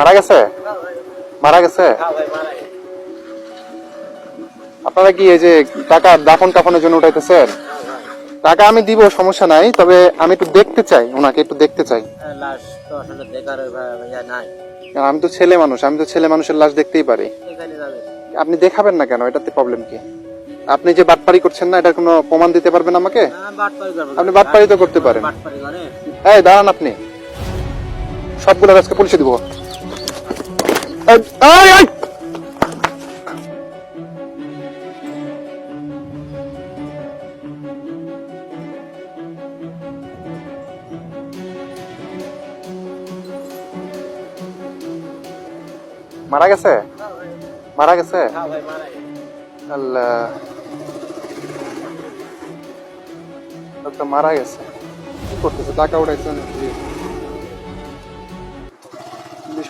মারা গেছে? মারা গেছে? আপনারা কি এই যে টাকা দাফন কাফনের জন্য উঠাইতেছেন? টাকা আমি দিব সমস্যা নাই তবে আমি একটু দেখতে চাই ওনাকে একটু দেখতে চাই। কারণ আমি তো ছেলে মানুষ আমি তো ছেলে মানুষের লাশ দেখতেই পারি। আপনি দেখাবেন না কেন এটাতে প্রবলেম কি? আপনি যে বাটপারি করছেন না এটার কোনো প্রমাণ দিতে পারবেন আমাকে? আপনি বাটপারি তো করতে পারেন। এই দাঁড়ান আপনি। সবগুলো আজকে পুলিশে দিব! মারা গেছে? মারা গেছে? হ্যাঁ ভাই মারা গেছে। আল্লাহ। লোকটা মারা গেছে। কি করতেছে? টাকা উঠাইছে?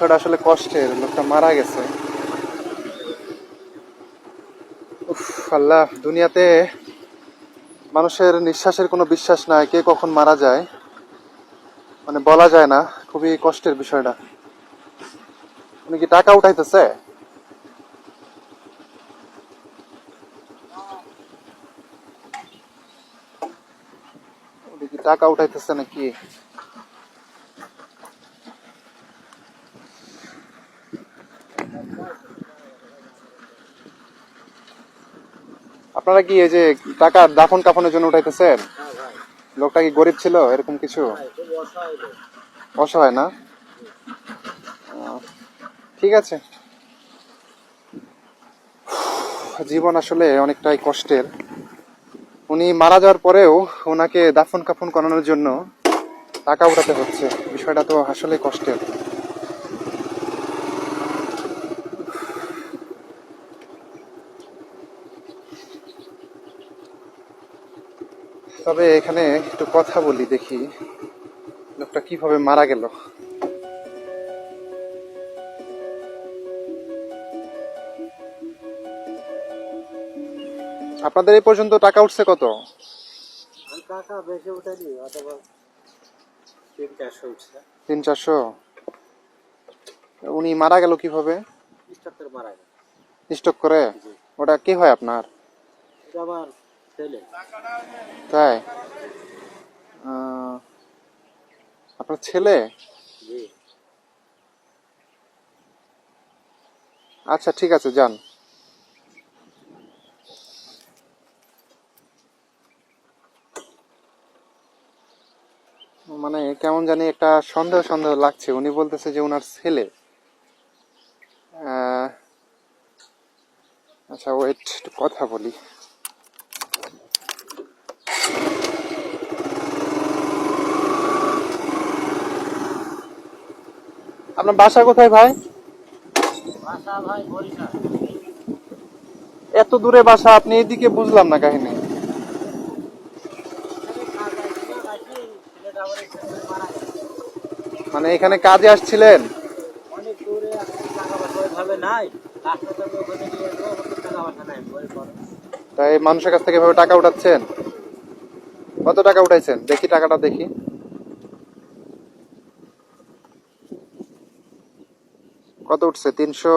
বিষয়টা আসলে কষ্টের লোকটা মারা গেছে। উফ, আল্লাহ দুনিয়াতে মানুষের নিঃশ্বাসের কোনো বিশ্বাস নাই কে কখন মারা যায়। মানে বলা যায় না খুবই কষ্টের বিষয়টা। উনি কি টাকা উঠাইতেছে? উনি কি টাকা উঠাইতেছে নাকি? আপনারা কি এই যে টাকা দাফন কাফনের জন্য উঠাইতেছেন? লোকটা কি গরিব ছিল? এরকম কিছু? অসহায় না? ঠিক আছে। জীবন আসলে অনেকটাই কষ্টের। উনি মারা যাওয়ার পরেও ওনাকে দাফন কাফন করানোর জন্য টাকা উঠাতে হচ্ছে। বিষয়টা তো আসলে কষ্টের। তবে এখানে একটু কথা বলি দেখি লোকটা কীভাবে মারা গেল। আপনাদের এই পর্যন্ত টাকা উঠছে কত? আমি টাকা বেশি উঠাইনি অথবা তিন চারশো উঠছে। তিন চারশো? উনি মারা গেল কীভাবে? স্টকের মারা গেছে স্টক করে ওটা কি হয় আপনার? আমার তাই? আপনার ছেলে? আচ্ছা ঠিক আছে যান। মানে কেমন জানি একটা সন্দেহ সন্দেহ লাগছে। উনি বলতেছে যে ওনার ছেলে। আহ, আচ্ছা ওয়েট একটু কথা বলি। আপনার বাসা কোথায় ভাই? এত দূরে বাসা আপনি এদিকে বুঝলাম না কাহিনী। মানে এখানে কাজে আসছিলেন? তাই মানুষের কাছ থেকে টাকা উঠাচ্ছেন? কত টাকা উঠাইছেন? দেখি টাকাটা দেখি। কত উঠছে? তিনশো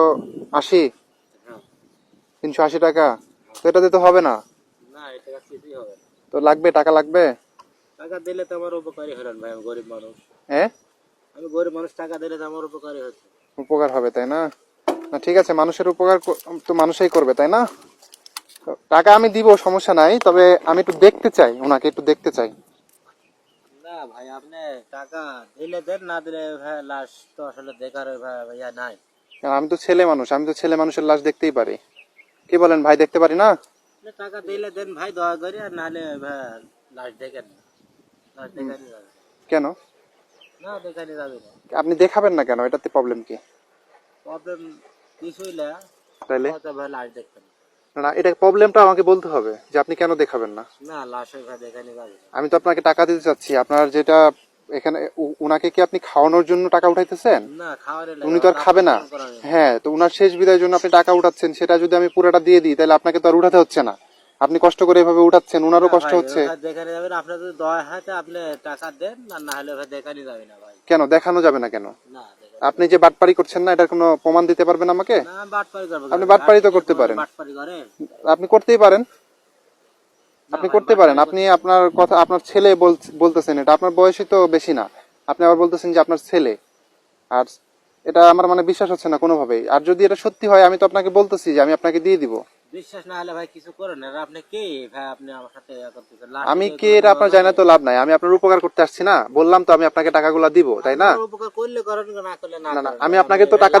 আশি? তিনশো আশি টাকা? তো এটাতে তো হবে না? না এটা কিছুই হবে। না তো লাগবে? টাকা লাগবে? টাকা দিলে তো আমার উপকারী হলেন ভাই আমি গরিব মানুষ। হ্যাঁ আমি গরিব মানুষ টাকা দিলে তো আমার উপকারী হচ্ছে উপকার হবে তাই না? না ঠিক আছে মানুষের উপকার তো মানুষই করবে তাই না? টাকা আমি দিব সমস্যা নাই তবে আমি একটু দেখতে চাই ওনাকে একটু দেখতে চাই। না ভাই আপনি টাকা দিলে দেন না দিলে ভাই লাশ তো আসলে দেখার ভাই নাই। কারণ আমি তো ছেলে মানুষ আমি তো ছেলে মানুষের লাশ দেখতেই পারি। কি বলেন ভাই দেখতে পারি না? টাকা দিলে দেন ভাই দয়া করে আর নাহলে লাশ দেখেন। লাশ দেখানি কেন? না দেখানি যাবে না। আপনি দেখাবেন না কেন? এটাতে প্রবলেম কি? প্রবলেম কিছুই না। ভাই লাশ দেখবেন। না এটা প্রবলেমটা আমাকে বলতে হবে যে আপনি কেন দেখাবেন না? না লাশ দেখানি যাবে আমি তো আপনাকে টাকা দিতে চাচ্ছি। আপনার যেটা এখানে উনাকে কি আপনি খাওয়ানোর জন্য টাকা উঠাইতেছেন? না খাওয়ারে উনি তো আর খাবে না। হ্যাঁ তো উনার শেষ বিদায়ের জন্য আপনি টাকা উঠাচ্ছেন সেটা যদি আমি পুরোটা দিয়ে দিই তাহলে আপনাকে তো আর উঠাতে হচ্ছে না। আপনি কষ্ট করে এভাবে উঠাচ্ছেন উনারও কষ্ট হচ্ছে। দেখানি যাবে না। আপনার যদি দয়া হাতে আপনি টাকা দেন না না হলে ভাই দেখানি যাবে না ভাই। কেন? দেখানো যাবে না কেন? না আপনি যে বাটপারি করছেন না এটার কোনো প্রমাণ দিতে পারবেন আমাকে? না বাটপারি করব আপনি বাটপারি তো করতে পারেন। আপনি করতেই পারেন। আপনি করতে পারেন। আপনি আপনার কথা আপনার ছেলে বলতেছেন এটা আপনার বয়সই তো বেশি না। আপনি আবার বলতেছেন যে আপনার ছেলে। আর এটা আমার মানে বিশ্বাস হচ্ছে না কোনোভাবেই। আর যদি এটা সত্যি হয় আমি তো আপনাকে বলতেছি যে আমি আপনাকে দিয়ে দিব। বিশ্বাস না হলে ভাই কিছু করেন আর আপনি কে? ভাই আপনি আমার সাথে করতেছেন। লাস্ট আমি কে এটা আপনার জানা তো লাভ নাই। আমি আপনার উপকার করতে আসছি না। বললাম তো আমি আপনাকে টাকাগুলো দিব তাই না? উপকার করলে করেন না করলে না আমি আপনাকে তো টাকা-।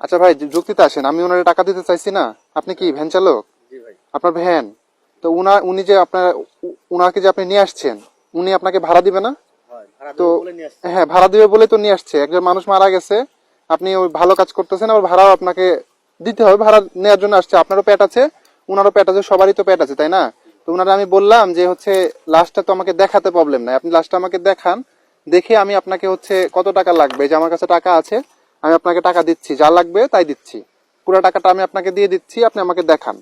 আচ্ছা ভাই যুক্তিতে আসেন। আমি ওনারে টাকা দিতে চাইছি না। আপনি কি ভ্যান চালক? আপনার ভ্যান? তো উনা উনি যে আপনার উনাকে যে আপনি নিয়ে আসছেন উনি আপনাকে ভাড়া দিবে না? তো হ্যাঁ ভাড়া দিবে বলে তো নিয়ে আসছে। একজন মানুষ মারা গেছে আপনি ওই ভালো কাজ করতেছেন আবার ভাড়াও আপনাকে দিতে হবে ভাড়া নেওয়ার জন্য আসছে। আপনারও পেট আছে উনারও পেট আছে সবারই তো পেট আছে তাই না? তো উনারা আমি বললাম যে হচ্ছে লাস্টটা তো আমাকে দেখাতে প্রবলেম নাই। আপনি লাস্টটা আমাকে দেখান দেখে আমি আপনাকে হচ্ছে কত টাকা লাগবে? যে আমার কাছে টাকা আছে আমি আপনাকে টাকা দিচ্ছি যা লাগবে তাই দিচ্ছি। পুরো টাকাটা আমি আপনাকে দিয়ে দিচ্ছি আপনি আমাকে দেখান।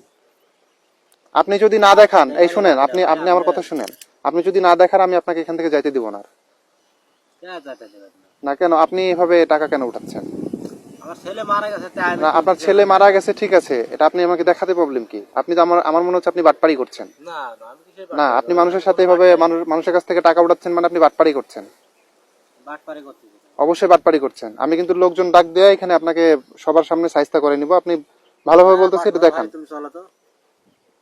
আপনি যদি না দেখান, এই শুনেন, আপনি আপনি আমার কথা শুনেন। আপনি যদি না দেখান আমি আপনাকে এখান থেকে যাইতে দিব না। না কেন? আপনি এভাবে টাকা কেন উঠাচ্ছেন? আপনার ছেলে মারা গেছে, ঠিক আছে। এটা আপনি আমাকে দেখাতে প্রবলেম কি? আপনি তো আমার আমার মনে হচ্ছে আপনি বাটপারি করছেন। না, আপনি মানুষের সাথে এভাবে মানুষ মানুষের কাছ থেকে টাকা উঠাচ্ছেন মানে আপনি বাটপাড়ি করছেন। অবশ্যই বাটপারি করছেন। আমি কিন্তু লোকজন ডাক দেয়া এখানে আপনাকে সবার সামনে সাইজটা করে নিব। আপনি ভালোভাবে বলতেছি, এটা দেখান।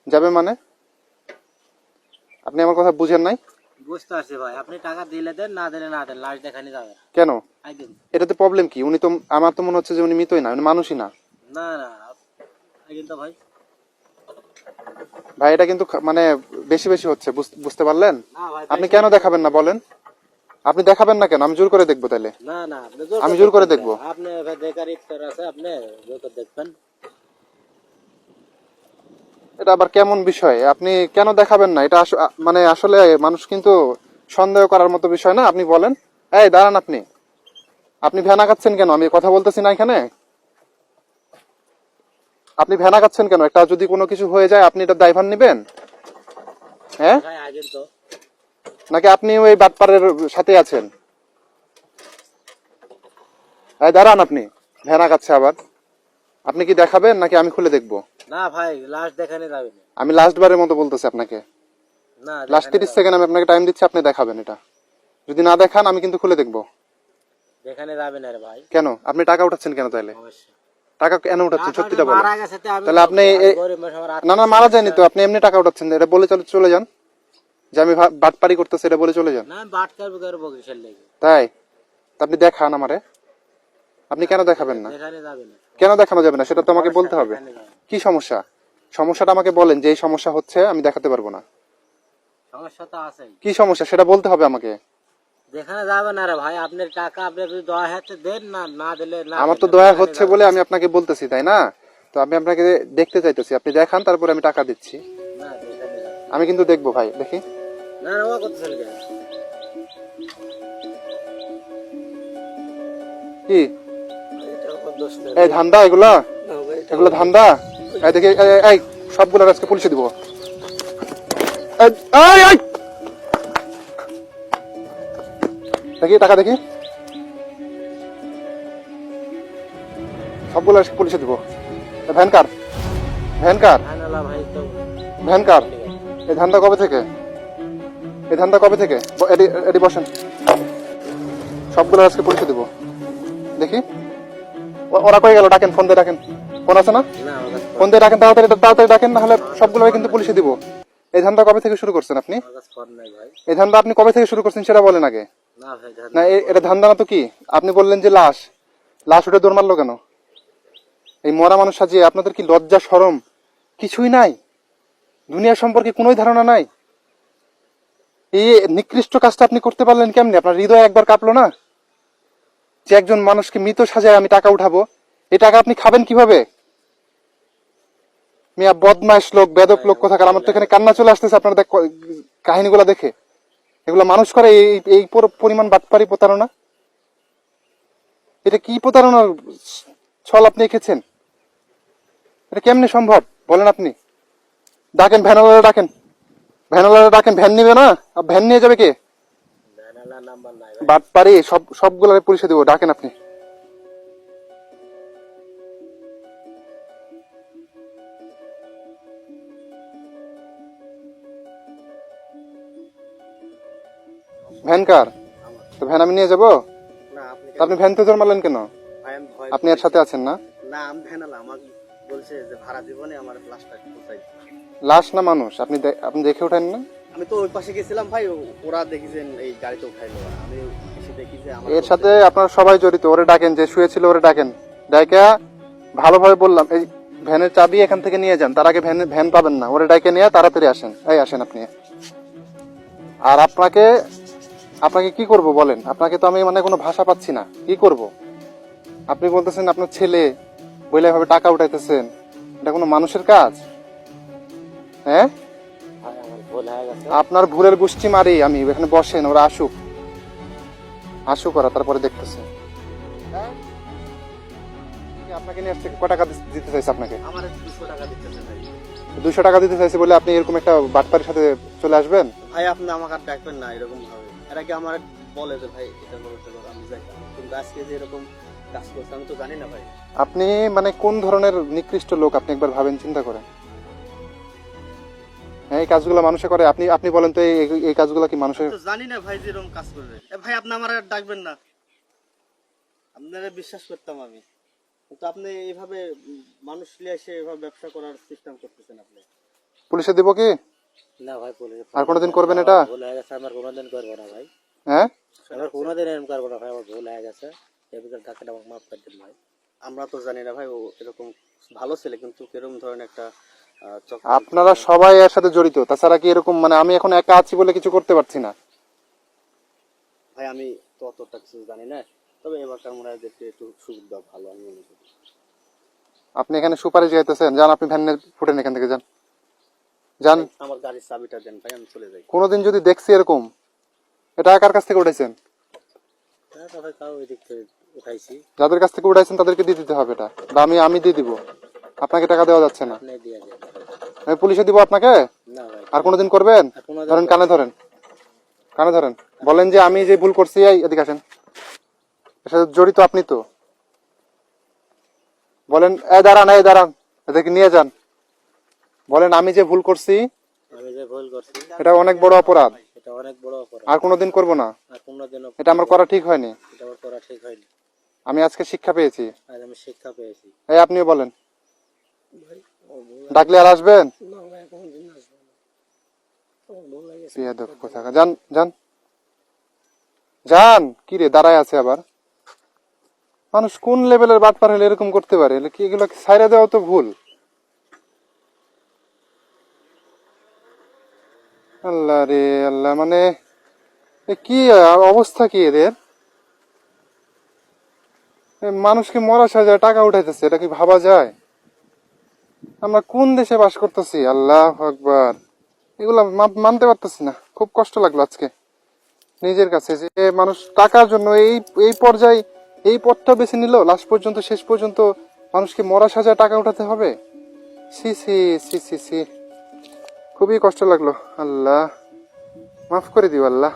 যাবে মানে? আপনি আমার কথা বুঝেন নাই? বুঝতে পারছি ভাই। আপনি টাকা দিলে দেন না দিলে না দেন লাশ দেখানি যাবে। কেন? এটাতে প্রবলেম কি? উনি তো আমার তো মনে হচ্ছে যে উনি মৃতই না উনি মানুষই না। না না আই দিন তো ভাই। ভাই এটা কিন্তু মানে বেশি বেশি হচ্ছে বুঝ- বুঝতে পারলেন? আপনি কেন দেখাবেন না বলেন? আপনি দেখাবেন না কেন? আমি জোর করে দেখব তাহলে না না আমি জোর করে দেখব। আপনি ইচ্ছা আছে আপনি জোর করে দেখবেন। এটা আবার কেমন বিষয়? আপনি কেন দেখাবেন না? এটা মানে আসলে মানুষ কিন্তু সন্দেহ করার মতো বিষয় না? আপনি বলেন। এই দাঁড়ান আপনি। আপনি ভ্যান আগাচ্ছেন কেন? আমি কথা বলতেছি না এখানে। আপনি ভ্যান আগাচ্ছেন কেন? একটা যদি কোনো কিছু হয়ে যায় আপনি এটা দায়ভার নেবেন? হ্যাঁ? তো। নাকি আপনি ওই বাটপারের সাথে আছেন? দাঁড়ান আপনি। ভ্যান আগাচ্ছে আবার। আপনি কি দেখাবেন নাকি আমি খুলে দেখব? না ভাই লাশ দেখানি যাবে না। আমি লাস্ট বারের মতো বলতেছি আপনাকে। না লাস্ট তিরিশ সেকেন্ড আমি আপনাকে টাইম দিচ্ছি আপনি দেখাবেন এটা। যদি না দেখান আমি কিন্তু খুলে দেখব। দেখানি যাবে না রে ভাই। কেন? আপনি টাকা উঠাচ্ছেন কেন তাহলে? টাকা কেন উঠাচ্ছেন? সত্যিটা বলেন। তাহলে আপনি না না মারা যায়নি তো আপনি এমনি টাকা উঠাচ্ছেন এটা বলে চলে চলে যান। যে আমি বাটপারি করতেছি এটা বলে চলে যান। না বাট করব করব কিসের লেগে? তাই? আপনি দেখান আমারে। আপনি কেন দেখাবেন না? দেখানি যাবে না। কেন দেখানো যাবে না? সেটা তো আমাকে বলতে হবে। কি সমস্যা? সমস্যাটা আমাকে বলেন যে এই সমস্যা হচ্ছে আমি দেখাতে পারব না। সমস্যা তো আছেই। কি সমস্যা? সেটা বলতে হবে আমাকে। দেখানো যাবে না রে ভাই। আপনার টাকা আপনি যদি দয়া হাতে দেন না না দিলে না আমার তো দয়া হচ্ছে বলে আমি আপনাকে বলতেছি তাই না? তো আমি আপনাকে দেখতে চাইতেছি। আপনি দেখান তারপরে আমি টাকা দিচ্ছি। আমি কিন্তু দেখব ভাই দেখি। না না ও করতেছেন কি। এই ধান্দা এগুলা? এগুলো ধান্দা? এই দেখি এই, সবগুলো আজকে পুলিশে দিব! দেখি টাকা দেখি। সবগুলো পুলিশে দিব। ভ্যান কার? ভ্যান কার? ভ্যান কার? এই ধান্দা কবে থেকে? এই ধান্দা কবে থেকে? এডি বসেন। সবগুলো আজকে পুলিশে দিব। দেখি। ওরা কয়ে গেল? ডাকেন ফোন দিয়ে ডাকেন। ফোন আছে না? ফোন দিয়ে ডাকেন তাড়াতাড়ি তাড়াতাড়ি ডাকেন না হলে সবগুলো কিন্তু পুলিশে দিব। এই ধান্দা কবে থেকে শুরু করছেন আপনি? এই ধান্দা আপনি কবে থেকে শুরু করছেন সেটা বলেন আগে। না এটা ধান্দা না তো কি? আপনি বললেন যে লাশ। লাশ উঠে দৌড় মারলো কেন? এই মরা মানুষ সাজিয়ে আপনাদের কি লজ্জা সরম কিছুই নাই। দুনিয়া সম্পর্কে কোনোই ধারণা নাই। এই নিকৃষ্ট কাজটা আপনি করতে পারলেন কেমনি? আপনার হৃদয় একবার কাঁপলো না? যে একজন মানুষকে মৃত সাজায় আমি টাকা উঠাবো, এই টাকা আপনি খাবেন কীভাবে? মিয়া, বদমাইশ লোক, বেদক লোক কোথাকার? আমার তো এখানে কান্না চলে আসতেছে আপনার কাহিনীগুলো দেখে। এগুলো মানুষ করে, এই এই পুরো পরিমাণ বাটপারি প্রতারণা? এটা কি প্রতারণার ছল আপনি এঁকেছেন? এটা কেমনে সম্ভব? বলেন আপনি। ডাকেন ভ্যানওয়ালা ডাকেন। ভ্যানওয়ালা ডাকেন, ভ্যান নিবে না? আর ভ্যান নিয়ে যাবে কে মেলা নাম্বার নাই ভাই বাটপারি সব সবগুলার পুলিশে দিব ডাকেন আপনি। ভ্যান কার? তো ভ্যান আমি নিয়ে যাব? আপনি ভ্যান তো কেন? ভাই আমি ভয় আপনি এর সাথে আছেন না? না আমি ভ্যানাল আমাকে বলছে যে ভাড়া দিব আমার লাশটা কোথায় লাশ না মানুষ? আপনি আপনি দেখে ওঠেন না? আমি তো ওই পাশে গেছিলাম ভাই, ওরা দেখেছেন এই গাড়িতে উঠাইলো। আমি এসে দেখি যে আমার এর সাথে আপনার সবাই জড়িত, ওরে ডাকেন, যে শুয়েছিল ওরে ডাকেন। ডাইকা ভালোভাবে বললাম, এই ভ্যানের চাবি এখান থেকে নিয়ে যান, তার আগে ভ্যান ভ্যান পাবেন না, ওরে ডাইকে নিয়ে তাড়াতাড়ি আসেন। এই আসেন আপনি। আর আপনাকে আপনাকে কি করব বলেন? আপনাকে তো আমি মানে কোনো ভাষা পাচ্ছি না, কি করব? আপনি বলতেছেন আপনার ছেলে বলে এভাবে টাকা উঠাইতেছেন, এটা কোনো মানুষের কাজ? হ্যাঁ? আপনার ভুলের গোষ্ঠী মারি আমি এখানে বসেন ওরা আসুক। আসুক ওরা তারপরে দেখতেছে। আপনাকে নিয়ে আসছে কয় টাকা দিতে চাইছে আপনাকে? দুশো টাকা দুশো টাকা দিতে চাইছে বলে আপনি এরকম একটা বাটপারের সাথে চলে আসবেন? ভাই আপনি আমাকে আর ডাকবেন না এরকম ভাবে এর আগে আমার বলে যে ভাই এটা করো এটা করো আমি যাই। কিন্তু আজকে যে এরকম কাজ করছে আমি তো জানি না ভাই। আপনি মানে কোন ধরনের নিকৃষ্ট লোক আপনি একবার ভাবেন চিন্তা করেন। হ্যাঁ এই কাজগুলো মানুষে করে। আপনি আপনি বলেন তো এই এই কাজগুলো কি মানুষের জানি না ভাই যে এরকম কাজ করবে। ভাই আপনি আমার আর ডাকবেন না। আপনারা বিশ্বাস করতাম আমি। কিন্তু আপনি এইভাবে মানুষ নিয়ে এসে এভাবে ব্যবসা করার সিস্টেম করতেছেন আপনি। পুলিশে দিব কি? না ভাই বলে আর কোনোদিন করবেন এটা? ভুল হয়ে গেছে আমার কোনোদিন করব না ভাই। হ্যাঁ? আমার কোনোদিন এরকম করব না ভাই আমার ভুল হয়ে গেছে। আমাকে মাফ করে দিন ভাই। আমরা তো জানি না ভাই ও এরকম ভালো ছেলে কিন্তু কীরকম ধরনের একটা আপনারা সবাই এর সাথে জড়িত তাছাড়া কি এরকম মানে আমি এখন একা আছি বলে কিছু করতে পারছি না? ভাই আমি তো অতটা কিছু জানি না তবে এবারকার মনে হয় একটু সুবিধা ভালো আমি মনে করি। আপনি এখানে সুপারিশ গাইতেছেন যান আপনি ভ্যানে ফুটেন এখান থেকে যান। যান। আমার গাড়ির চাবিটা দেন ভাই আমি চলে যাই। কোনোদিন যদি দেখছি এরকম এটা কার কাছ থেকে উঠাইছেন? হ্যাঁ তো ভাই তাও ওই দিক থেকে উঠাইছি। যাদের কাছ থেকে উঠাইছেন তাদেরকে দিয়ে দিতে হবে এটা বা আমি আমি দিয়ে দিব। আপনাকে টাকা দেওয়া যাচ্ছে না। আমি পুলিশে দিব আপনাকে? আর কোনোদিন করবেন? ধরেন কানে ধরেন। কানে ধরেন। বলেন যে আমি যে ভুল করছি এদিকে আসেন। এর সাথে জড়িত আপনি তো। বলেন এ দাঁড়ান এই দাঁড়ান। এদেরকে নিয়ে যান। বলেন আমি যে ভুল করছি এটা অনেক বড় অপরাধ। আর কোনোদিন করব না। এটা আমার করা ঠিক হয়নি। আমি আজকে শিক্ষা পেয়েছি। আজ আমি শিক্ষা পেয়েছি। এই আপনিও বলেন। ডাকলে আর আসবেন। যান যান। যান! কি রে দাঁড়ায় আছে আবার। মানুষ কোন লেভেলের বাটপার হলে এরকম করতে পারে? কি এগুলো সাইরা দেওয়া তো ভুল? আল্লাহ রে আল্লাহ মানে এ কি অবস্থা কি এদের? মানুষকে মরা সাজায় টাকা উঠাইতেছে এটা কি ভাবা যায়? আমরা কোন দেশে বাস করতেছি? আল্লাহ আকবার। এগুলো মানতে পারতেছি না। খুব কষ্ট লাগল আজকে। নিজের কাছে যে মানুষ টাকার জন্য এই এই পর্যায়ে এই পথটা বেছে নিল লাস্ট পর্যন্ত, শেষ পর্যন্ত মানুষকে মরা সাজায় টাকা উঠাতে হবে? সি সি সি সি সি খুবই কষ্ট লাগল। আল্লাহ, মাফ করে দিও আল্লাহ।